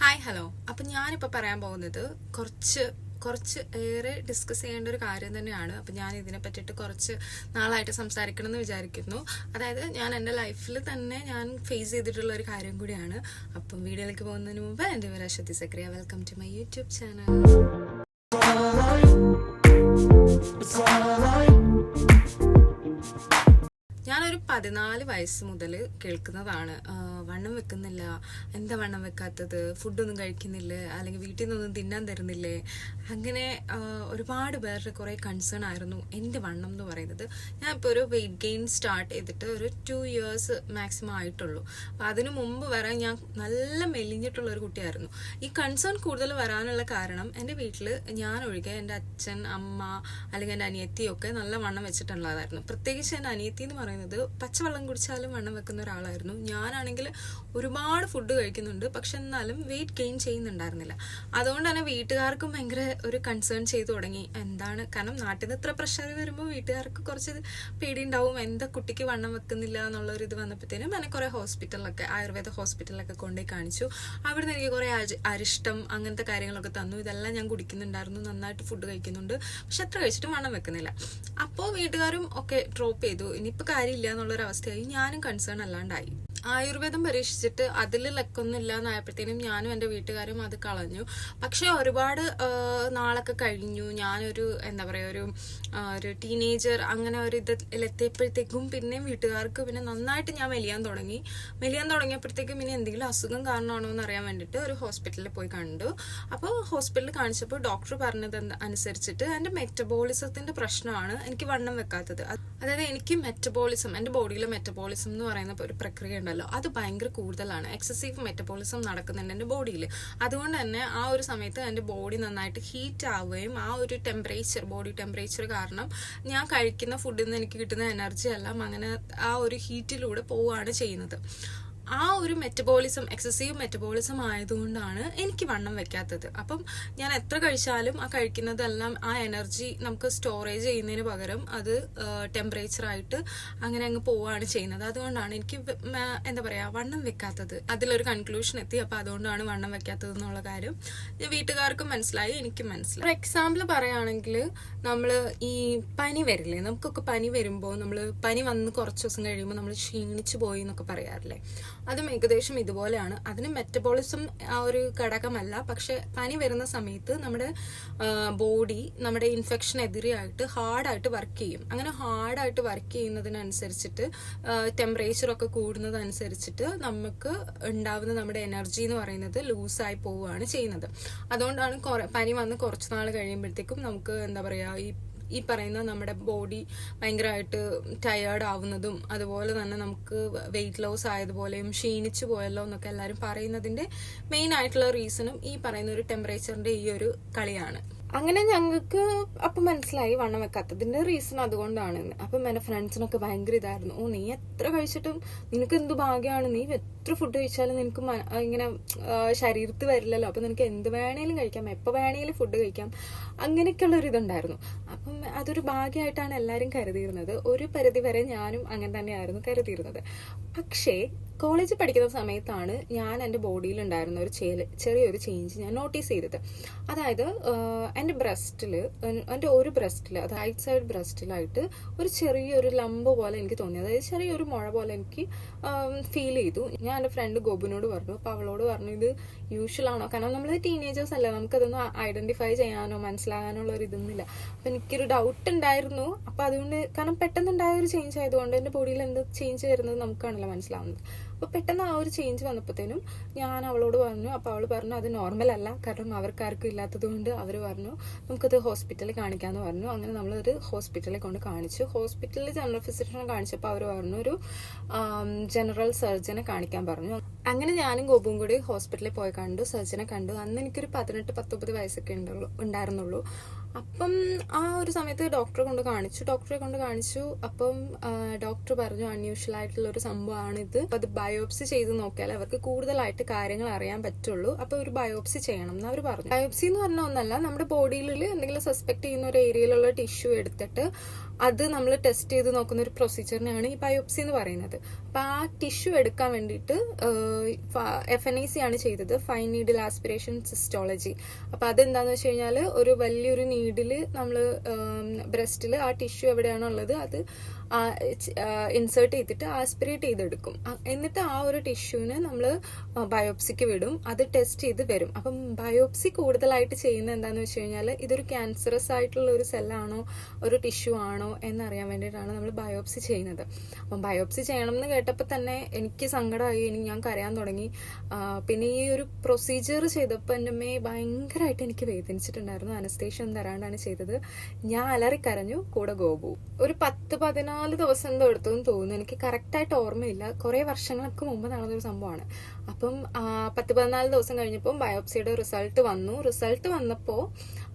Hi hello അപ്പം ഞാനിപ്പോൾ പറയാൻ പോകുന്നത് കുറച്ച് കുറച്ച് ഏറെ ഡിസ്കസ് ചെയ്യേണ്ട ഒരു കാര്യം തന്നെയാണ്. അപ്പം ഞാൻ ഇതിനെ പറ്റിയിട്ട് കുറച്ച് നാളായിട്ട് സംസാരിക്കണം എന്ന് വിചാരിക്കുന്നു. അതായത് ഞാൻ എന്റെ ലൈഫിൽ തന്നെ ഞാൻ ഫേസ് ചെയ്തിട്ടുള്ള ഒരു കാര്യം കൂടിയാണ്. അപ്പം വീഡിയോയിലേക്ക് പോകുന്നതിന് മുമ്പ് എന്റെ പേര് Aswathi Sakriya. Welcome to my YouTube channel ഞാനൊരു പതിനാല് വയസ്സ് മുതൽ കേൾക്കുന്നതാണ്. വണ്ണം വെക്കുന്നില്ല. എന്താ വണ്ണം വെക്കാത്തത്? ഫുഡൊന്നും കഴിക്കുന്നില്ല. അല്ലെങ്കിൽ വീട്ടിൽ നിന്നൊന്നും തിന്നാൻ തരുന്നില്ലേ? അങ്ങനെ ഒരുപാട് പേരുടെ കുറേ കൺസേൺ ആയിരുന്നു എന്റെ വണ്ണം എന്ന് പറയുന്നത്. ഞാൻ ഇപ്പോൾ ഒരു വെയിറ്റ് ഗെയിൻ സ്റ്റാർട്ട് ചെയ്തിട്ട് ഒരു ടു ഇയേഴ്സ് മാക്സിമം ആയിട്ടുള്ളൂ. അപ്പം അതിനു മുമ്പ് വരെ ഞാൻ നല്ല മെലിഞ്ഞിട്ടുള്ള ഒരു കുട്ടിയായിരുന്നു. ഈ കൺസേൺ കൂടുതൽ വരാനുള്ള കാരണം എന്റെ വീട്ടിൽ ഞാൻ ഒഴികെ എന്റെ അച്ഛൻ അമ്മ അല്ലെങ്കിൽ എന്റെ അനിയത്തിയൊക്കെ നല്ല വണ്ണം വെച്ചിട്ടുള്ളതായിരുന്നു. പ്രത്യേകിച്ച് എന്റെ അനിയത്തി എന്ന് പറയുന്നത് പച്ചവെള്ളം കുടിച്ചാലും വണ്ണം വെക്കുന്ന ഒരാളായിരുന്നു. ഞാനാണെങ്കിൽ ഒരുപാട് ഫുഡ് കഴിക്കുന്നുണ്ട്. പക്ഷെ എന്നാലും വെയിറ്റ് ഗെയിൻ ചെയ്യുന്നുണ്ടായിരുന്നില്ല. അതുകൊണ്ട് തന്നെ വീട്ടുകാർക്കും ഭയങ്കര ഒരു കൺസേൺ ചെയ്തു തുടങ്ങി. എന്താണ്? കാരണം നാട്ടിൽ നിന്ന് ഇത്ര പ്രഷർ വരുമ്പോൾ വീട്ടുകാർക്ക് കുറച്ച് പേടി ഉണ്ടാവും എന്താ കുട്ടിക്ക് വണ്ണം വെക്കുന്നില്ല എന്നുള്ള ഒരു ഇത് വന്നപ്പോഴത്തേനും എന്നെ കുറേ ഹോസ്പിറ്റലിലൊക്കെ ആയുർവേദ ഹോസ്പിറ്റലിലൊക്കെ കൊണ്ടുപോയി കാണിച്ചു. അവിടുന്ന് എനിക്ക് കുറേ അരി- അരിഷ്ടം അങ്ങനത്തെ കാര്യങ്ങളൊക്കെ തന്നു. ഇതെല്ലാം ഞാൻ കുടിക്കുന്നുണ്ടായിരുന്നു. നന്നായിട്ട് ഫുഡ് കഴിക്കുന്നുണ്ട്. പക്ഷെ എത്ര കഴിച്ചിട്ടും വണ്ണം വെക്കുന്നില്ല. അപ്പോൾ വീട്ടുകാരും ഒക്കെ ഡ്രോപ്പ് ചെയ്തു. ഇനിയിപ്പോൾ കാര്യമില്ല എന്നുള്ളൊരു അവസ്ഥയായി ഞാനും കൺസേൺ അല്ലാണ്ടായി. ആയുർവേദം പരീക്ഷിച്ചിട്ട് അതിൽ ലക്കൊന്നുമില്ല എന്നായപ്പോഴത്തേനും ഞാനും എന്റെ വീട്ടുകാരും അത് കളഞ്ഞു. പക്ഷേ ഒരുപാട് നാളൊക്കെ കഴിഞ്ഞു. ഞാനൊരു എന്താ പറയുക ഒരു ഒരു ടീനേജർ അങ്ങനെ ഒരു ഇതിലെത്തിയപ്പോഴത്തേക്കും പിന്നെയും വീട്ടുകാർക്ക് പിന്നെ നന്നായിട്ട് ഞാൻ മെലിയാൻ തുടങ്ങി. മെലിയാൻ തുടങ്ങിയപ്പോഴത്തേക്കും പിന്നെ എന്തെങ്കിലും അസുഖം കാരണമാണോ എന്ന് അറിയാൻ വേണ്ടിയിട്ട് ഒരു ഹോസ്പിറ്റലിൽ പോയി കണ്ടു. അപ്പോൾ ഹോസ്പിറ്റലിൽ കാണിച്ചപ്പോൾ ഡോക്ടർ പറഞ്ഞത് അനുസരിച്ചിട്ട് എന്റെ മെറ്റബോളിസത്തിന്റെ പ്രശ്നമാണ് എനിക്ക് വണ്ണം വെക്കാത്തത്. അതായത് എനിക്ക് മെറ്റബോളിസം എന്റെ ബോഡിയിലെ മെറ്റബോളിസം എന്ന് പറയുന്ന ഒരു പ്രക്രിയ ഉണ്ടല്ലോ. അത് ഭയങ്കര കൂടുതലാണ്. എക്സസീവ് മെറ്റബോളിസം നടക്കുന്നുണ്ട് എന്റെ ബോഡിയിൽ അതുകൊണ്ട് തന്നെ ആ ഒരു സമയത്ത് എന്റെ ബോഡി നന്നായിട്ട് ഹീറ്റ് ആവുകയും ആ ഒരു ടെമ്പറേച്ചർ ബോഡി ടെമ്പറേച്ചർ കാരണം ഞാൻ കഴിക്കുന്ന ഫുഡിൽ നിന്ന് എനിക്ക് കിട്ടുന്ന എനർജി എല്ലാം അങ്ങനെ ആ ഒരു ഹീറ്റിലൂടെ പോവുകയാണ് ചെയ്യുന്നത്. ആ ഒരു മെറ്റബോളിസം എക്സസീവ് മെറ്റബോളിസം ആയതുകൊണ്ടാണ് എനിക്ക് വണ്ണം വെക്കാത്തത്. അപ്പം ഞാൻ എത്ര കഴിച്ചാലും ആ കഴിക്കുന്നതെല്ലാം ആ എനർജി നമുക്ക് സ്റ്റോറേജ് ചെയ്യുന്നതിന് പകരം അത് ടെമ്പറേച്ചർ ആയിട്ട് അങ്ങനെ അങ്ങ് പോവുകയാണ് ചെയ്യുന്നത്. അതുകൊണ്ടാണ് എനിക്ക് എന്താ പറയുക വണ്ണം വെക്കാത്തത്. അതിലൊരു കൺക്ലൂഷൻ എത്തി. അപ്പം അതുകൊണ്ടാണ് വണ്ണം വെക്കാത്തത് എന്നുള്ള കാര്യം വീട്ടുകാർക്കും മനസ്സിലായി എനിക്കും മനസ്സിലായി. ഫോർ എക്സാമ്പിൾ പറയുകയാണെങ്കിൽ നമ്മൾ ഈ പനി വരില്ലേ? നമുക്കൊക്കെ പനി വരുമ്പോൾ നമ്മൾ പനി വന്ന് കുറച്ച് ദിവസം കഴിയുമ്പോൾ നമ്മൾ ക്ഷീണിച്ചു പോയി എന്നൊക്കെ പറയാറില്ലേ? അതും ഏകദേശം ഇതുപോലെയാണ്. അതിന് മെറ്റബോളിസം ആ ഒരു ഘടകമല്ല. പക്ഷെ പനി വരുന്ന സമയത്ത് നമ്മുടെ ബോഡി നമ്മുടെ ഇൻഫെക്ഷൻ എതിരെയായിട്ട് ഹാർഡായിട്ട് വർക്ക് ചെയ്യും. അങ്ങനെ ഹാർഡായിട്ട് വർക്ക് ചെയ്യുന്നതിനനുസരിച്ചിട്ട് ടെമ്പറേച്ചർ ഒക്കെ കൂടുന്നതനുസരിച്ചിട്ട് നമുക്ക് ഉണ്ടാവുന്ന നമ്മുടെ എനർജി എന്ന് പറയുന്നത് ലൂസായി പോവുകയാണ് ചെയ്യുന്നത്. അതുകൊണ്ടാണ് പനി വന്ന് കുറച്ച് നാൾ കഴിയുമ്പോഴത്തേക്കും നമുക്ക് എന്താ പറയുക ഈ ഈ പറയുന്ന നമ്മുടെ ബോഡി ഭയങ്കരമായിട്ട് ടയേർഡ് ആവുന്നതും അതുപോലെ തന്നെ നമുക്ക് വെയിറ്റ് ലോസ് ആയതുപോലെയും ക്ഷീണിച്ചു പോയല്ലോ എന്നൊക്കെ എല്ലാവരും പറയുന്നതിന്റെ മെയിൻ ആയിട്ടുള്ള റീസണും ഈ പറയുന്ന ഒരു ടെമ്പറേച്ചറിന്റെ ഈ ഒരു കളിയാണ്. അങ്ങനെ ഞങ്ങൾക്ക് അപ്പം മനസ്സിലായി വണ്ണം വെക്കാത്തതിന്റെ റീസൺ അതുകൊണ്ടാണ്. അപ്പം എന്റെ ഫ്രണ്ട്സിനൊക്കെ ഭയങ്കര ഇതായിരുന്നു. ഓ നീ എത്ര കഴിച്ചിട്ടും നിനക്ക് എന്ത് ഭാഗ്യമാണ് നീ എത്ര ഫുഡ് കഴിച്ചാലും നിനക്ക് ഇങ്ങനെ ശരീരത്ത് ശരീരത്തിൽ വരില്ലല്ലോ. അപ്പം നിനക്ക് എന്ത് വേണേലും കഴിക്കാം. എപ്പോൾ വേണേലും ഫുഡ് കഴിക്കാം. അങ്ങനെയൊക്കെയുള്ള ഒരു ഇതുണ്ടായിരുന്നു. അപ്പം അതൊരു ഭാഗ്യമായിട്ടാണ് എല്ലാവരും കരുതിയിരുന്നത്. ഒരു പരിധി വരെ ഞാനും അങ്ങനെ തന്നെയായിരുന്നു കരുതിയിരുന്നത്. പക്ഷേ കോളേജിൽ പഠിക്കുന്ന സമയത്താണ് ഞാൻ എന്റെ ബോഡിയിൽ ഉണ്ടായിരുന്ന ഒരു ചെറിയൊരു ചേഞ്ച് ഞാൻ നോട്ടീസ് ചെയ്തത്. അതായത് എന്റെ ബ്രസ്റ്റിൽ എന്റെ ഒരു ബ്രസ്റ്റിൽ അത് റൈറ്റ് സൈഡ് ബ്രസ്റ്റിലായിട്ട് ഒരു ചെറിയൊരു ലംബ് പോലെ എനിക്ക് തോന്നി. അതായത് ചെറിയൊരു മുഴ പോലെ എനിക്ക് ഫീൽ ചെയ്തു. ഞാൻ എന്റെ ഫ്രണ്ട് ഗോബിനോട് പറഞ്ഞു അപ്പോൾ അവളോട് പറഞ്ഞു ഇത് യൂഷ്വൽ ആണോ? കാരണം നമ്മൾ ടീനേജേഴ്സ് അല്ല നമുക്കതൊന്നും ഐഡന്റിഫൈ ചെയ്യാനോ മനസ്സിലാകാനുള്ള ഒരു ഇതൊന്നുമില്ല. അപ്പം എനിക്കൊരു ഡൗട്ട് ഉണ്ടായിരുന്നു. അപ്പം അതുകൊണ്ട് കാരണം പെട്ടെന്നുണ്ടായ ഒരു ചേഞ്ച് ആയതുകൊണ്ട് എന്റെ ബോഡിയിൽ എന്ത് ചേഞ്ച് വരുന്നത് നമുക്കാണല്ലോ മനസ്സിലാവുന്നത്. അപ്പോൾ പെട്ടെന്ന് ആ ഒരു ചേഞ്ച് വന്നപ്പോഴത്തേനും ഞാൻ അവളോട് പറഞ്ഞു അപ്പോൾ അവൾ പറഞ്ഞു അത് നോർമൽ അല്ല. കാരണം അവർക്കാർക്കും ഇല്ലാത്തത് കൊണ്ട് അവർ പറഞ്ഞു നമുക്കത് ഹോസ്പിറ്റലിൽ കാണിക്കാമെന്ന് പറഞ്ഞു. അങ്ങനെ നമ്മളൊരു ഹോസ്പിറ്റലിൽ കൊണ്ട് കാണിച്ചു. ഹോസ്പിറ്റലിൽ ജനറൽ ഫിസിഷ്യനെ കാണിച്ചപ്പോൾ അവർ പറഞ്ഞു ഒരു ജനറൽ സർജനെ കാണിക്കാൻ പറഞ്ഞു. അങ്ങനെ ഞാനും ഗോപും കൂടി ഹോസ്പിറ്റലിൽ പോയി കണ്ടു. സർജനെ കണ്ടു. അന്ന് എനിക്കൊരു പതിനെട്ട് പത്തൊമ്പത് വയസ്സൊക്കെ ഉണ്ടുള്ളൂ ഉണ്ടായിരുന്നുള്ളൂ. അപ്പം ആ ഒരു സമയത്ത് ഡോക്ടറെ കൊണ്ട് കാണിച്ചു. ഡോക്ടറെ കൊണ്ട് കാണിച്ചു. അപ്പം ഡോക്ടർ പറഞ്ഞു അൺയൂഷ്വൽ ആയിട്ടുള്ള ഒരു സംഭവമാണ് ഇത്. അത് ബയോപ്സി ചെയ്ത് നോക്കിയാൽ അവർക്ക് കൂടുതലായിട്ട് കാര്യങ്ങൾ അറിയാൻ പറ്റുള്ളൂ. അപ്പൊ ഒരു ബയോപ്സി ചെയ്യണം എന്ന് അവർ പറഞ്ഞു. ബയോപ്സി എന്ന് പറഞ്ഞ ഒന്നല്ല നമ്മുടെ ബോഡിയിൽ എന്തെങ്കിലും സസ്പെക്ട് ചെയ്യുന്ന ഒരു ഏരിയയിലുള്ള ടിഷ്യൂ എടുത്തിട്ട് അത് നമ്മൾ ടെസ്റ്റ് ചെയ്ത് നോക്കുന്ന ഒരു പ്രൊസീജിയറിനാണ് ഈ ബയോപ്സി എന്ന് പറയുന്നത്. അപ്പൊ ആ ടിഷ്യൂ എടുക്കാൻ വേണ്ടിയിട്ട് എഫ് എൻ ഐ സി ആണ് ചെയ്തത്. ഫൈൻ നീഡിൽ ആസ്പിറേഷൻ സിസ്റ്റോളജി അപ്പൊ അതെന്താന്ന് വെച്ച് കഴിഞ്ഞാൽ ഒരു വലിയൊരു നീഡിൽ നമ്മൾ ബ്രസ്റ്റിൽ ആ ടിഷ്യൂ എവിടെയാണോ ഉള്ളത് അത് ഇൻസേർട്ട് ചെയ്തിട്ട് ആസ്പിറേറ്റ് ചെയ്തെടുക്കും. എന്നിട്ട് ആ ഒരു ടിഷ്യൂവിനെ നമ്മൾ ബയോപ്സിക്ക് വിടും. അത് ടെസ്റ്റ് ചെയ്ത് വരും. അപ്പം ബയോപ്സി കൂടുതലായിട്ട് ചെയ്യുന്ന എന്താണെന്ന് വെച്ച് കഴിഞ്ഞാൽ ഇതൊരു ക്യാൻസറസ് ആയിട്ടുള്ള ഒരു സെല്ലാണോ ഒരു ടിഷ്യൂ ആണോ എന്നറിയാൻ വേണ്ടിയിട്ടാണ് നമ്മൾ ബയോപ്സി ചെയ്യുന്നത്. അപ്പം ബയോപ്സി ചെയ്യണം എന്ന് കേട്ടപ്പോൾ തന്നെ എനിക്ക് സങ്കടമായി. ഇനി ഞാൻ കരയാൻ തുടങ്ങി. പിന്നെ ഈ ഒരു പ്രൊസീജിയർ ചെയ്തപ്പോൾ എന്റെ അമ്മയെ ഭയങ്കരമായിട്ട് എനിക്ക് വേദനിച്ചിട്ടുണ്ടായിരുന്നു. അനസ്തേഷ്യം തരാണ്ടാണ് ചെയ്തത്. ഞാൻ അലറിക്കരഞ്ഞു. കൂടെ ഗോപു. ഒരു പത്ത് പതിനാല് ദിവസം എന്തോ എടുത്തു എന്ന് തോന്നുന്നു. എനിക്ക് കറക്റ്റായിട്ട് ഓർമ്മയില്ല. കുറേ വർഷങ്ങൾക്ക് മുമ്പ് നടന്നൊരു സംഭവമാണ്. അപ്പം പത്ത് പതിനാല് ദിവസം കഴിഞ്ഞപ്പോൾ ബയോപ്സിയുടെ റിസൾട്ട് വന്നു. റിസൾട്ട് വന്നപ്പോൾ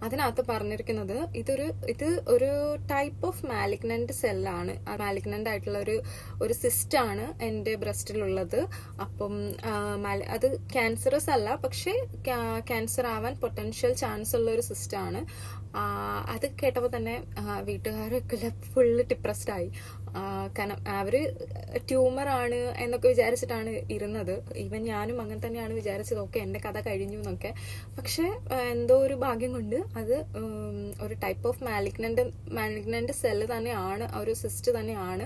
അതിനകത്ത് പറഞ്ഞിരിക്കുന്നത് ഇതൊരു ഇത് ഒരു ടൈപ്പ് ഓഫ് മാലിഗ്നന്റ് സെല്ലാണ്. ആ മാലിഗ്നന്റ് ആയിട്ടുള്ള ഒരു ഒരു സിസ്റ്റാണ് എന്റെ ബ്രസ്റ്റിലുള്ളത്. അപ്പം അത് ക്യാൻസറസ് അല്ല പക്ഷേ ക്യാൻസർ ആവാൻ പൊട്ടൻഷ്യൽ ചാൻസ് ഉള്ള ഒരു സിസ്റ്റാണ് അത് കേട്ടപ്പോൾ തന്നെ വീട്ടുകാരൊക്കെ ഫുള്ള് ഡിപ്രസ്ഡ് ആയി. കാരണം ട്യൂമർ ആണ് എന്നൊക്കെ വിചാരിച്ചിട്ടാണ് ഇരുന്നത്. ഈവൻ ഞാനും അങ്ങനെ തന്നെയാണ് വിചാരിച്ചത്. ഓക്കെ എന്റെ കഥ കഴിഞ്ഞു എന്നൊക്കെ. പക്ഷെ എന്തോ ഒരു ഭാഗ്യം കൊണ്ട് അത് ഒരു type of malignant malignant cell തന്നെയാണ് ഒരു സിസ്റ്റ് തന്നെയാണ്.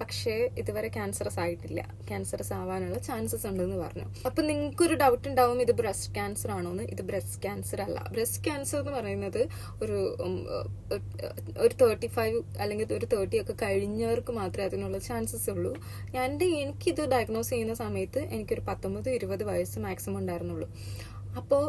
പക്ഷേ ഇതുവരെ ക്യാൻസറസ് ആയിട്ടില്ല. ക്യാൻസറസ് ആവാനുള്ള ചാൻസസ് ഉണ്ടെന്ന് പറഞ്ഞു. അപ്പൊ നിങ്ങൾക്കൊരു ഡൗട്ട് ഉണ്ടാവും ഇത് ബ്രസ്റ്റ് ക്യാൻസർ ആണോ എന്ന്. ഇത് ബ്രസ്റ്റ് ക്യാൻസർ അല്ല. ബ്രസ്റ്റ് ക്യാൻസർ എന്ന് പറയുന്നത് ഒരു ഒരു തേർട്ടി ഫൈവ് അല്ലെങ്കിൽ ഒരു തേർട്ടി ഒക്കെ കഴിഞ്ഞവർക്ക് മാത്രമേ അതിനുള്ള ചാൻസസ് ഉള്ളൂ. ഞാൻ എനിക്കിത് ഡയഗ്നോസ് ചെയ്യുന്ന സമയത്ത് എനിക്കൊരു പത്തൊമ്പത് ഇരുപത് വയസ്സ് മാക്സിമം ഉണ്ടായിരുന്നുള്ളൂ. അപ്പോൾ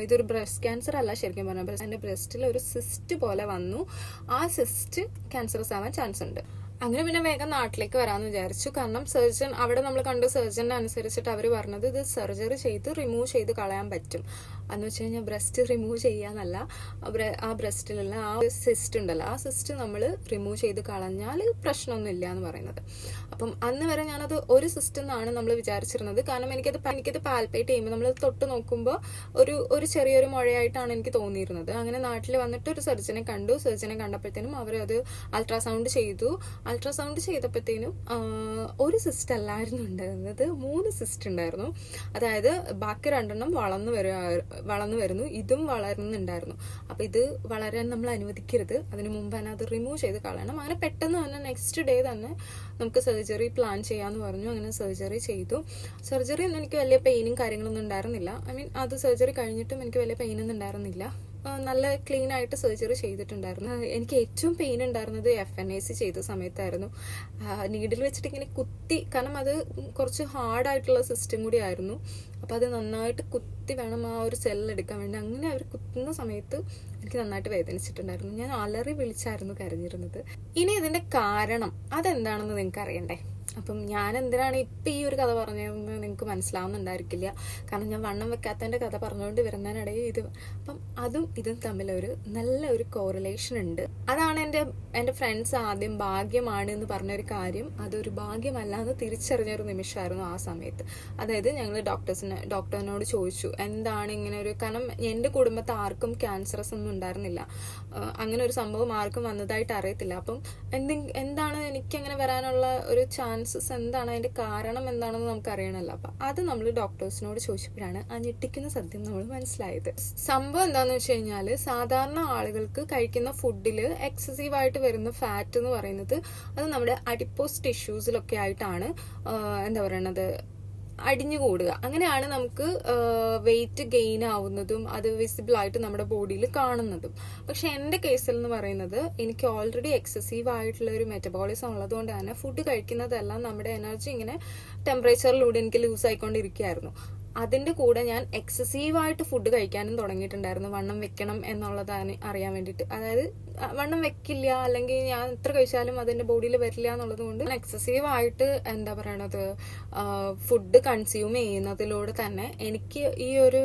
ഇതൊരു ബ്രസ്റ്റ് ക്യാൻസർ അല്ല ശരിക്കും പറഞ്ഞാൽ എന്റെ ബ്രസ്റ്റിൽ ഒരു സിസ്റ്റ് പോലെ വന്നു. ആ സിസ്റ്റ് ക്യാൻസറസ് ആവാൻ ചാൻസ് ഉണ്ട്. അങ്ങനെ പിന്നെ വേഗം നാട്ടിലേക്ക് വരാമെന്ന് വിചാരിച്ചു. കാരണം സർജൻ അവിടെ നമ്മൾ കണ്ട സർജന്റെ അനുസരിച്ചിട്ട് അവർ പറഞ്ഞത് ഇത് സർജറി ചെയ്ത് റിമൂവ് ചെയ്ത് കളയാൻ പറ്റും. എന്ന് വെച്ച് കഴിഞ്ഞാൽ ബ്രസ്റ്റ് റിമൂവ് ചെയ്യാന്നല്ല. ആ ബ്രസ്റ്റിലുള്ള ആ സിസ്റ്റ് ഉണ്ടല്ലോ. ആ സിസ്റ്റ് നമ്മൾ റിമൂവ് ചെയ്ത് കളഞ്ഞാൽ പ്രശ്നമൊന്നും ഇല്ല എന്ന് പറയുന്നത്. അപ്പം അന്ന് വരെ ഞാനത് ഒരു സിസ്റ്റം എന്നാണ് നമ്മൾ വിചാരിച്ചിരുന്നത്. കാരണം എനിക്കത് എനിക്കത് പാൽപ്പേറ്റ് ചെയ്യുമ്പോൾ നമ്മൾ തൊട്ട് നോക്കുമ്പോൾ ഒരു ഒരു ചെറിയൊരു മുഴയായിട്ടാണ് എനിക്ക് തോന്നിയിരുന്നത്. അങ്ങനെ നാട്ടിൽ വന്നിട്ട് ഒരു സർജനെ കണ്ടു. സർജനെ കണ്ടപ്പോഴത്തേനും അവരത് അൾട്രാസൗണ്ട് ചെയ്തു. അൾട്രാസൗണ്ട് ചെയ്തപ്പോഴത്തേനും ഒരു സിസ്റ്റ് അല്ലായിരുന്നു ഉണ്ടായിരുന്നത്. മൂന്ന് സിസ്റ്റ് ഉണ്ടായിരുന്നു. അതായത് ബാക്കി രണ്ടെണ്ണം വളർന്നു വരിക വളർന്നു വരുന്നു. ഇതും വളരുന്നുണ്ടായിരുന്നു അപ്പൊ ഇത് വളരാൻ നമ്മൾ അനുവദിക്കരുത്. അതിനു മുമ്പ് തന്നെ അത് റിമൂവ് ചെയ്ത് കളയണം. അങ്ങനെ പെട്ടെന്ന് തന്നെ നെക്സ്റ്റ് ഡേ തന്നെ നമുക്ക് സർജറി പ്ലാൻ ചെയ്യാന്ന് പറഞ്ഞു. അങ്ങനെ സർജറി ചെയ്തു. സർജറി ഒന്നും എനിക്ക് വലിയ പെയിനും കാര്യങ്ങളൊന്നും ഉണ്ടായിരുന്നില്ല. ഐ മീൻ അത് സർജറി കഴിഞ്ഞിട്ടും എനിക്ക് വലിയ പെയിനൊന്നും ഉണ്ടായിരുന്നില്ല. നല്ല ക്ലീൻ ആയിട്ട് സർജറി ചെയ്തിട്ടുണ്ടായിരുന്നു. എനിക്ക് ഏറ്റവും പെയിൻ ഉണ്ടായിരുന്നത് എഫ് എൻ എ സി ചെയ്ത സമയത്തായിരുന്നു. നീഡിൽ വെച്ചിട്ട് ഇങ്ങനെ കുത്തി കാരണം അത് കുറച്ച് ഹാർഡായിട്ടുള്ള സിസ്റ്റം കൂടി ആയിരുന്നു. അപ്പം അത് നന്നായിട്ട് കുത്തി വേണം ആ ഒരു സെല്ല് എടുക്കാൻ വേണ്ടി. അങ്ങനെ അവർ കുത്തുന്ന സമയത്ത് എനിക്ക് നന്നായിട്ട് വേദനിച്ചിട്ടുണ്ടായിരുന്നു. ഞാൻ അലറി വിളിച്ചായിരുന്നു കരഞ്ഞിരുന്നത്. ഇനി ഇതിന്റെ കാരണം അതെന്താണെന്ന് നിങ്ങൾക്ക് അറിയണ്ടേ അപ്പം ഞാൻ എന്തിനാണ് ഇപ്പം ഈ ഒരു കഥ പറഞ്ഞതെന്ന് നിങ്ങൾക്ക് മനസ്സിലാവുന്നുണ്ടായിരിക്കില്ല. കാരണം ഞാൻ വണ്ണം വെക്കാത്തതിന്റെ കഥ പറഞ്ഞുകൊണ്ട് വരുന്നതിനിടയിൽ ഇത് അപ്പം അതും ഇതും തമ്മിലൊരു നല്ല ഒരു കോറിലേഷൻ ഉണ്ട്. അതാണ് എന്റെ എന്റെ ഫ്രണ്ട്സ് ആദ്യം ഭാഗ്യമാണ് എന്ന് പറഞ്ഞൊരു കാര്യം. അതൊരു ഭാഗ്യമല്ല എന്ന് തിരിച്ചറിഞ്ഞൊരു നിമിഷമായിരുന്നു ആ സമയത്ത്. അതായത് ഞങ്ങൾ ഡോക്ടേഴ്സിനെ ഡോക്ടറിനോട് ചോദിച്ചു എന്താണ് ഇങ്ങനെ ഒരു കാരണം എന്റെ കുടുംബത്തിൽ ആർക്കും ക്യാൻസറസ് ഒന്നും ഉണ്ടായിരുന്നില്ല. അങ്ങനെ ഒരു സംഭവം ആർക്കും വന്നതായിട്ട് അറിയത്തില്ല. അപ്പം എന്തെങ്കിലും എന്താണ് എനിക്കങ്ങനെ വരാനുള്ള ഒരു ചാൻസസ് എന്താണ്? അതിന്റെ കാരണം എന്താണെന്ന് നമുക്ക് അറിയണമല്ലോ അപ്പൊ അത് നമ്മൾ ഡോക്ടേഴ്സിനോട് ചോദിച്ചപ്പോഴാണ് ആ ഞെട്ടിക്കുന്ന സത്യം നമ്മൾ മനസ്സിലായത്. സംഭവം എന്താണെന്ന് വെച്ച് കഴിഞ്ഞാൽ സാധാരണ ആളുകൾക്ക് കഴിക്കുന്ന ഫുഡിൽ എക്സസീവ് ആയിട്ട് വരുന്ന ഫാറ്റ് എന്ന് പറയുന്നത് അത് നമ്മുടെ അഡിപ്പോസ് ടിഷ്യൂസിലൊക്കെ ആയിട്ടാണ് എന്താ പറയണത്? അടിഞ്ഞുകൂടുക. അങ്ങനെയാണ് നമുക്ക് വെയിറ്റ് ഗെയിൻ ആവുന്നതും അത് വിസിബിൾ ആയിട്ട് നമ്മുടെ ബോഡിയിൽ കാണുന്നതും. പക്ഷെ എന്റെ കേസിൽ എന്ന് പറയുന്നത് എനിക്ക് ഓൾറെഡി എക്സസീവ് ആയിട്ടുള്ള ഒരു മെറ്റബോളിസം ഉള്ളതുകൊണ്ട് തന്നെ ഫുഡ് കഴിക്കുന്നതെല്ലാം നമ്മുടെ എനർജി ഇങ്ങനെ ടെമ്പറേച്ചറിലൂടെ എനിക്ക് ലൂസ് ആയിക്കൊണ്ടിരിക്കുകയായിരുന്നു. അതിന്റെ കൂടെ ഞാൻ എക്സസീവ് ആയിട്ട് ഫുഡ് കഴിക്കാനും തുടങ്ങിയിട്ടുണ്ടായിരുന്നു. വണ്ണം വെക്കണം എന്നുള്ളതാണ് അറിയാൻ വേണ്ടിയിട്ട്. അതായത് വണ്ണം വെക്കില്ല അല്ലെങ്കിൽ ഞാൻ എത്ര കഴിച്ചാലും അതിന്റെ ബോഡിയിൽ വരില്ല എന്നുള്ളത് കൊണ്ട് എക്സസീവ് ആയിട്ട് എന്താ പറയണത് ഫുഡ് കൺസ്യൂം ചെയ്യുന്നതിലൂടെ തന്നെ എനിക്ക് ഈ ഒരു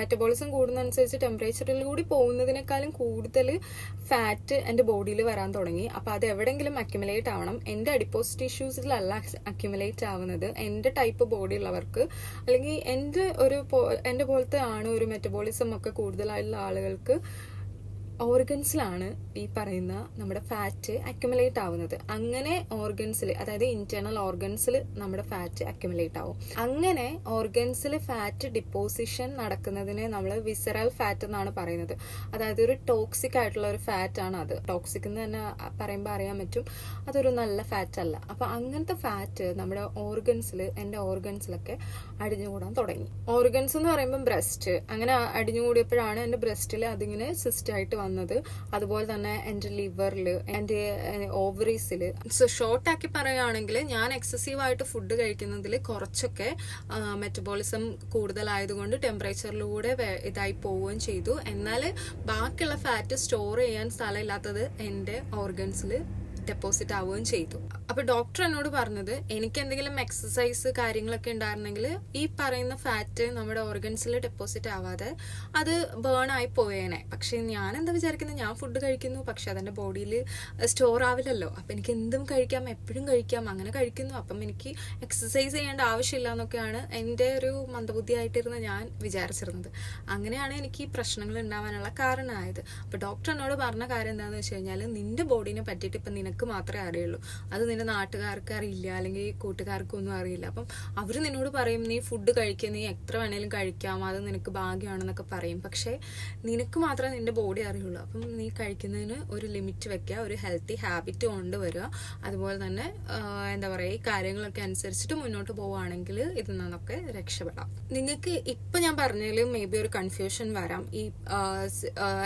മെറ്റബോളിസം കൂടുന്നതനുസരിച്ച് ടെമ്പറേച്ചറിൽ കൂടി പോകുന്നതിനേക്കാളും കൂടുതൽ ഫാറ്റ് എന്റെ ബോഡിയിൽ വരാൻ തുടങ്ങി. അപ്പോൾ അത് എവിടെയെങ്കിലും അക്യുമുലേറ്റ് ആവണം. എന്റെ അഡിപ്പോസ് ടിഷ്യൂസിലല്ല അക്യുമുലേറ്റ് ആവുന്നത്. എന്റെ ടൈപ്പ് ബോഡി ഉള്ളവർക്ക് അല്ലെങ്കിൽ എന്റെ ഒരു എന്റെ പോലത്തെ ആണ് ഒരു മെറ്റബോളിസം ഒക്കെ കൂടുതലായുള്ള ആളുകൾക്ക് ഓർഗൻസിലാണ് ഈ പറയുന്ന നമ്മുടെ ഫാറ്റ് അക്യുമുലേറ്റ് ആവുന്നത്. അങ്ങനെ ഓർഗൻസിൽ അതായത് ഇന്റേണൽ ഓർഗൻസിൽ നമ്മുടെ ഫാറ്റ് അക്യുമുലേറ്റ് ആവും. അങ്ങനെ ഓർഗൻസിൽ ഫാറ്റ് ഡിപ്പോസിഷൻ നടക്കുന്നതിനെ നമ്മൾ വിസറൽ ഫാറ്റ് എന്നാണ് പറയുന്നത്. അതായത് ഒരു ടോക്സിക് ആയിട്ടുള്ള ഒരു ഫാറ്റ് ആണ് അത്. ടോക്സിക് എന്ന് തന്നെ പറയുമ്പോൾ അറിയാൻ പറ്റും. അതൊരു നല്ല ഫാറ്റ് അല്ല. അപ്പൊ അങ്ങനത്തെ ഫാറ്റ് നമ്മുടെ ഓർഗൻസിൽ എന്റെ ഓർഗൻസിലൊക്കെ അടിഞ്ഞുകൂടാൻ തുടങ്ങി. ഓർഗൻസ് എന്ന് പറയുമ്പോൾ ബ്രസ്റ്റ് അങ്ങനെ അടിഞ്ഞുകൂടിയപ്പോഴാണ് എന്റെ ബ്രസ്റ്റിൽ അതിങ്ങനെ സിസ്റ്റ് ആയിട്ട് വന്നത്. അതുപോലെ തന്നെ എന്റെ ലിവറിൽ എന്റെ ഓവറീസിൽ സോ ഷോർട്ടാക്കി പറയുകയാണെങ്കിൽ ഞാൻ എക്സസീവ് ആയിട്ട് ഫുഡ് കഴിക്കുന്നതിൽ കുറച്ചൊക്കെ മെറ്റബോളിസം കൂടുതലായതുകൊണ്ട് ടെമ്പറേച്ചറിലൂടെ ഇതായി പോവുകയും ചെയ്തു. എന്നാൽ ബാക്കിയുള്ള ഫാറ്റ് സ്റ്റോർ ചെയ്യാൻ സ്ഥലമില്ലാത്തത് എന്റെ ഓർഗൻസിൽ ഡെപ്പോസിറ്റ് ആവുകയും ചെയ്തു. അപ്പൊ ഡോക്ടർ എന്നോട് പറഞ്ഞത് എനിക്ക് എന്തെങ്കിലും എക്സസൈസ് കാര്യങ്ങളൊക്കെ ഉണ്ടായിരുന്നെങ്കിൽ ഈ പറയുന്ന ഫാറ്റ് നമ്മുടെ ഓർഗൻസിൽ ഡെപ്പോസിറ്റ് ആവാതെ അത് ബേൺ ആയി പോയേനെ. പക്ഷെ ഞാൻ എന്താ വിചാരിക്കുന്നത് ഞാൻ ഫുഡ് കഴിക്കുന്നു. പക്ഷെ അതെന്റെ ബോഡിയിൽ സ്റ്റോർ ആവില്ലല്ലോ. അപ്പൊ എനിക്ക് എന്തും കഴിക്കാം എപ്പോഴും കഴിക്കാം അങ്ങനെ കഴിക്കുന്നു. അപ്പം എനിക്ക് എക്സസൈസ് ചെയ്യേണ്ട ആവശ്യമില്ല എന്നൊക്കെയാണ് എന്റെ ഒരു മന്ദബുദ്ധിയായിട്ടിരുന്ന ഞാൻ വിചാരിച്ചിരുന്നത്. അങ്ങനെയാണ് എനിക്ക് ഈ പ്രശ്നങ്ങൾ ഉണ്ടാവാനുള്ള കാരണമായത്. അപ്പൊ ഡോക്ടർ എന്നോട് പറഞ്ഞ കാര്യം എന്താണെന്ന് വെച്ച് കഴിഞ്ഞാൽ നിന്റെ ബോഡിനെ പറ്റിയിട്ട് ഇപ്പം നിനക്ക് മാത്രമേ അറിയുള്ളൂ. അത് നിന്റെ നാട്ടുകാർക്ക് അറിയില്ല അല്ലെങ്കിൽ കൂട്ടുകാർക്കും ഒന്നും അറിയില്ല. അപ്പം അവർ നിന്നോട് പറയും നീ ഫുഡ് കഴിക്കുക നീ എത്ര വേണേലും കഴിക്കാം അത് നിനക്ക് ഭാഗ്യമാണെന്നൊക്കെ പറയും. പക്ഷേ നിനക്ക് മാത്രമേ നിന്റെ ബോഡി അറിയുള്ളൂ. അപ്പം നീ കഴിക്കുന്നതിന് ഒരു ലിമിറ്റ് വെക്കുക ഒരു ഹെൽത്തി ഹാബിറ്റ് കൊണ്ടുവരിക. അതുപോലെ തന്നെ എന്താ പറയുക ഈ കാര്യങ്ങളൊക്കെ അനുസരിച്ചിട്ട് മുന്നോട്ട് പോവുകയാണെങ്കിൽ ഇതിൽ നിന്നൊക്കെ രക്ഷപ്പെടാം. നിങ്ങൾക്ക് ഇപ്പൊ ഞാൻ പറഞ്ഞതിൽ മേ ബി ഒരു കൺഫ്യൂഷൻ വരാം. ഈ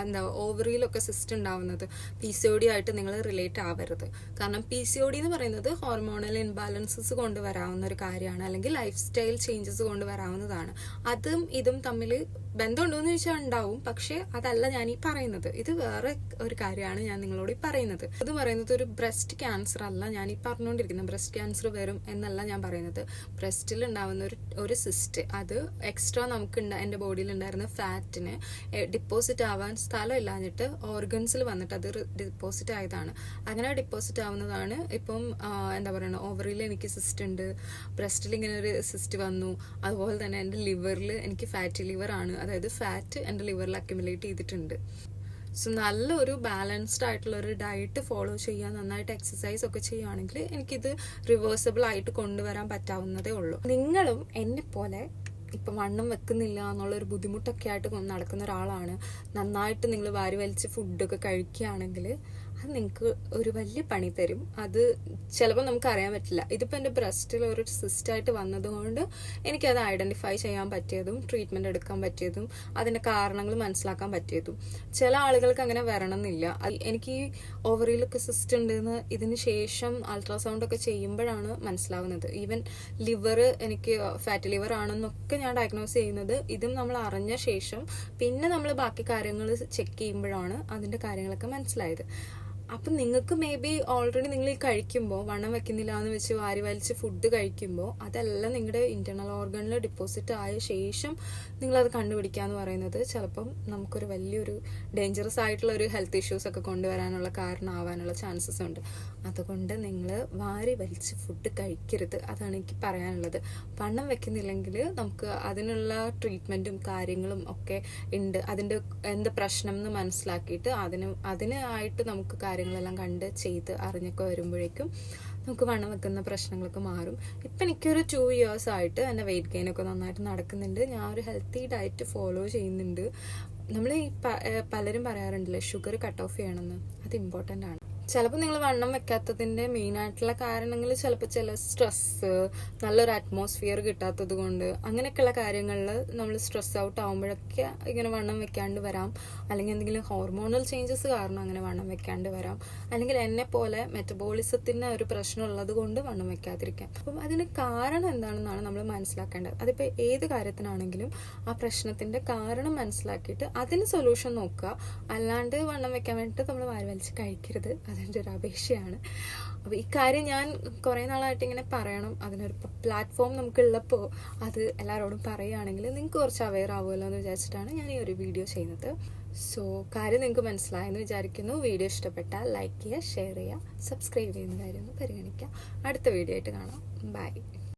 എന്താ ഓവറിയിലൊക്കെ സിസ്റ്റ് ഉണ്ടാവുന്നത് പി സി ഒ ഡി ആയിട്ട് നിങ്ങൾ റിലേറ്റ് ആവരുത്. കാരണം പി സി ഒ ഡി എന്ന് പറയുന്നത് ഹോർമോണൽ ഇൻബാലൻസസ് കൊണ്ടുവരാവുന്ന ഒരു കാര്യമാണ്. അല്ലെങ്കിൽ ലൈഫ് സ്റ്റൈൽ ചേഞ്ചസ് കൊണ്ടുവരാവുന്നതാണ്. അതും ഇതും തമ്മിൽ ബന്ധമുണ്ടോ എന്ന് ചോദിച്ചാൽ ഉണ്ടാവും. പക്ഷെ അതല്ല ഞാൻ ഈ പറയുന്നത്. ഇത് വേറെ ഒരു കാര്യമാണ് ഞാൻ നിങ്ങളോട് ഈ പറയുന്നത്. ഇത് പറയുന്നത് ഒരു ബ്രസ്റ്റ് ക്യാൻസർ അല്ല ഞാൻ ഈ പറഞ്ഞുകൊണ്ടിരിക്കുന്നത് ബ്രസ്റ്റ് ക്യാൻസർ വരും എന്നല്ല ഞാൻ പറയുന്നത്. ബ്രസ്റ്റിൽ ഉണ്ടാവുന്ന ഒരു ഒരു സിസ്റ്റ് അത് എക്സ്ട്രാ നമുക്ക് എന്റെ ബോഡിയിൽ ഉണ്ടായിരുന്ന ഫാറ്റിന് ഡിപ്പോസിറ്റ് ആവാൻ സ്ഥലം ഇല്ലാഞ്ഞിട്ട് ഓർഗൻസിൽ വന്നിട്ട് അത് ഡിപ്പോസിറ്റ് ആയതാണ്. അങ്ങനെ ഡിപ്പോസിറ്റ് ആവുന്നതാണ്. ഇപ്പം എന്താ പറയുക ഓവറിൽ എനിക്ക് സിസ്റ്റ് ഉണ്ട് ബ്രസ്റ്റിൽ ഇങ്ങനെ ഒരു സിസ്റ്റ് വന്നു. അതുപോലെ തന്നെ എന്റെ ലിവറിൽ എനിക്ക് ഫാറ്റി ലിവർ ആണ്. അതായത് ഫാറ്റ് എന്റെ ലിവറിൽ അക്യുമുലേറ്റ് ചെയ്തിട്ടുണ്ട്. സോ നല്ലൊരു ബാലൻസ്ഡ് ആയിട്ടുള്ള ഒരു ഡയറ്റ് ഫോളോ ചെയ്യുക നന്നായിട്ട് എക്സസൈസ് ഒക്കെ ചെയ്യുകയാണെങ്കിൽ എനിക്കിത് റിവേഴ്സിബിൾ ആയിട്ട് കൊണ്ടുവരാൻ പറ്റാവുന്നതേ ഉള്ളൂ. നിങ്ങളും എന്നെ പോലെ ഇപ്പം വണ്ണം വെക്കുന്നില്ല എന്നുള്ള ഒരു ബുദ്ധിമുട്ടൊക്കെ ആയിട്ട് നടക്കുന്ന ഒരാളാണ്. നന്നായിട്ട് നിങ്ങൾ വാരി വലിച്ച് ഫുഡൊക്കെ കഴിക്കുകയാണെങ്കിൽ അത് നിങ്ങൾക്ക് ഒരു വലിയ പണി തരും. അത് ചിലപ്പോൾ നമുക്ക് അറിയാൻ പറ്റില്ല. ഇതിപ്പോൾ എന്റെ ബ്രസ്റ്റിൽ ഒരു സിസ്റ്റായിട്ട് വന്നതുകൊണ്ട് എനിക്കത് ഐഡന്റിഫൈ ചെയ്യാൻ പറ്റിയതും ട്രീറ്റ്മെന്റ് എടുക്കാൻ പറ്റിയതും അതിന്റെ കാരണങ്ങൾ മനസ്സിലാക്കാൻ പറ്റിയതും. ചില ആളുകൾക്ക് അങ്ങനെ വരണമെന്നില്ല. എനിക്ക് ഈ ഓവറിയിലൊക്കെ സിസ്റ്റ് ഉണ്ടെന്ന് ഇതിന് ശേഷം അൾട്രാസൗണ്ട് ഒക്കെ ചെയ്യുമ്പോഴാണ് മനസ്സിലാവുന്നത്. ഈവൻ ലിവർ എനിക്ക് ഫാറ്റ് ലിവർ ആണെന്നൊക്കെ ഞാൻ ഡയഗ്നോസ് ചെയ്യുന്നത്. ഇതും നമ്മൾ അറിഞ്ഞ ശേഷം പിന്നെ നമ്മൾ ബാക്കി കാര്യങ്ങൾ ചെക്ക് ചെയ്യുമ്പോഴാണ് അതിന്റെ കാര്യങ്ങളൊക്കെ മനസ്സിലായത്. അപ്പം നിങ്ങൾക്ക് മേ ബി ഓൾറെഡി നിങ്ങൾ ഈ കഴിക്കുമ്പോൾ വണ്ണം വെക്കുന്നില്ല എന്ന് വെച്ച് വാരി വലിച്ച് ഫുഡ് കഴിക്കുമ്പോൾ അതെല്ലാം നിങ്ങളുടെ ഇന്റേണൽ ഓർഗണിൽ ഡിപ്പോസിറ്റ് ആയ ശേഷം നിങ്ങളത് കണ്ടുപിടിക്കുക എന്ന് പറയുന്നത് ചിലപ്പം നമുക്കൊരു വലിയൊരു ഡേഞ്ചറസ് ആയിട്ടുള്ള ഒരു ഹെൽത്ത് ഇഷ്യൂസ് ഒക്കെ കൊണ്ടുവരാനുള്ള കാരണമാവാനുള്ള ചാൻസസ് ഉണ്ട്. അതുകൊണ്ട് നിങ്ങൾ വാരി വലിച്ച് ഫുഡ് കഴിക്കരുത്. അതാണ് എനിക്ക് പറയാനുള്ളത്. വണ്ണം വെക്കുന്നില്ലെങ്കിൽ നമുക്ക് അതിനുള്ള ട്രീറ്റ്മെന്റും കാര്യങ്ങളും ഒക്കെ ഉണ്ട്. അതിന്റെ എന്ത് പ്രശ്നം എന്ന് മനസ്സിലാക്കിയിട്ട് അതിന് അതിനായിട്ട് നമുക്ക് കാര്യങ്ങളെല്ലാം കണ്ട് ചെയ്ത് അറിഞ്ഞൊക്കെ വരുമ്പോഴേക്കും നമുക്ക് വണ്ണം വെക്കുന്ന പ്രശ്നങ്ങളൊക്കെ മാറും. ഇപ്പം എനിക്കൊരു ടു ഇയേഴ്സ് ആയിട്ട് എന്റെ വെയിറ്റ് ഗെയിൻ ഒക്കെ നന്നായിട്ട് നടക്കുന്നുണ്ട്. ഞാൻ ഒരു ഹെൽത്തി ഡയറ്റ് ഫോളോ ചെയ്യുന്നുണ്ട്. നമ്മൾ ഈ പലരും പറയാറുണ്ടല്ലേ ഷുഗർ കട്ട് ഓഫ് ചെയ്യണമെന്ന്. അത് ഇമ്പോർട്ടന്റ് ആണ്. ചിലപ്പോൾ നിങ്ങൾ വണ്ണം വെക്കാത്തതിന്റെ മെയിൻ ആയിട്ടുള്ള കാരണങ്ങൾ ചിലപ്പോൾ ചില സ്ട്രെസ്സ് നല്ലൊരു അറ്റ്മോസ്ഫിയർ കിട്ടാത്തത് കൊണ്ട് അങ്ങനെയൊക്കെയുള്ള കാര്യങ്ങളിൽ നമ്മൾ സ്ട്രെസ് ഔട്ട് ആകുമ്പോഴൊക്കെ ഇങ്ങനെ വണ്ണം വെക്കാണ്ട് വരാം. അല്ലെങ്കിൽ എന്തെങ്കിലും ഹോർമോണൽ ചേഞ്ചസ് കാരണം അങ്ങനെ വണ്ണം വെക്കാണ്ട് വരാം. അല്ലെങ്കിൽ എന്നെ പോലെ മെറ്റബോളിസത്തിന് ഒരു പ്രശ്നം ഉള്ളത് കൊണ്ട് വണ്ണം വെക്കാതിരിക്കാം. അപ്പം അതിന് കാരണം എന്താണെന്നാണ് നമ്മൾ മനസ്സിലാക്കേണ്ടത്. അതിപ്പോൾ ഏത് കാര്യത്തിനാണെങ്കിലും ആ പ്രശ്നത്തിന്റെ കാരണം മനസ്സിലാക്കിയിട്ട് അതിന് സൊല്യൂഷൻ നോക്കുക. അല്ലാണ്ട് വണ്ണം വെക്കാൻ വേണ്ടിയിട്ട് നമ്മൾ വാരി വലിച്ച് കഴിക്കരുത്. അതെന്റെ ഒരു അപേക്ഷയാണ് അപ്പോൾ ഇക്കാര്യം കാര്യം ഞാൻ കുറേ നാളായിട്ട് ഇങ്ങനെ പറയണം. അതിനൊരു പ്ലാറ്റ്ഫോം നമുക്കുള്ളപ്പോൾ അത് എല്ലാവരോടും പറയുകയാണെങ്കിൽ നിങ്ങൾക്ക് കുറച്ച് അവെയർ ആവുമല്ലോ എന്ന് വിചാരിച്ചിട്ടാണ് ഞാൻ ഈ ഒരു വീഡിയോ ചെയ്യുന്നത്. സോ കാര്യം നിങ്ങൾക്ക് മനസ്സിലായെന്ന് വിചാരിക്കുന്നു. വീഡിയോ ഇഷ്ടപ്പെട്ടാൽ ലൈക്ക് ചെയ്യുക ഷെയർ ചെയ്യുക സബ്സ്ക്രൈബ് ചെയ്യുന്ന കാര്യം പരിഗണിക്കുക. അടുത്ത വീഡിയോ ആയിട്ട് കാണാം. ബൈ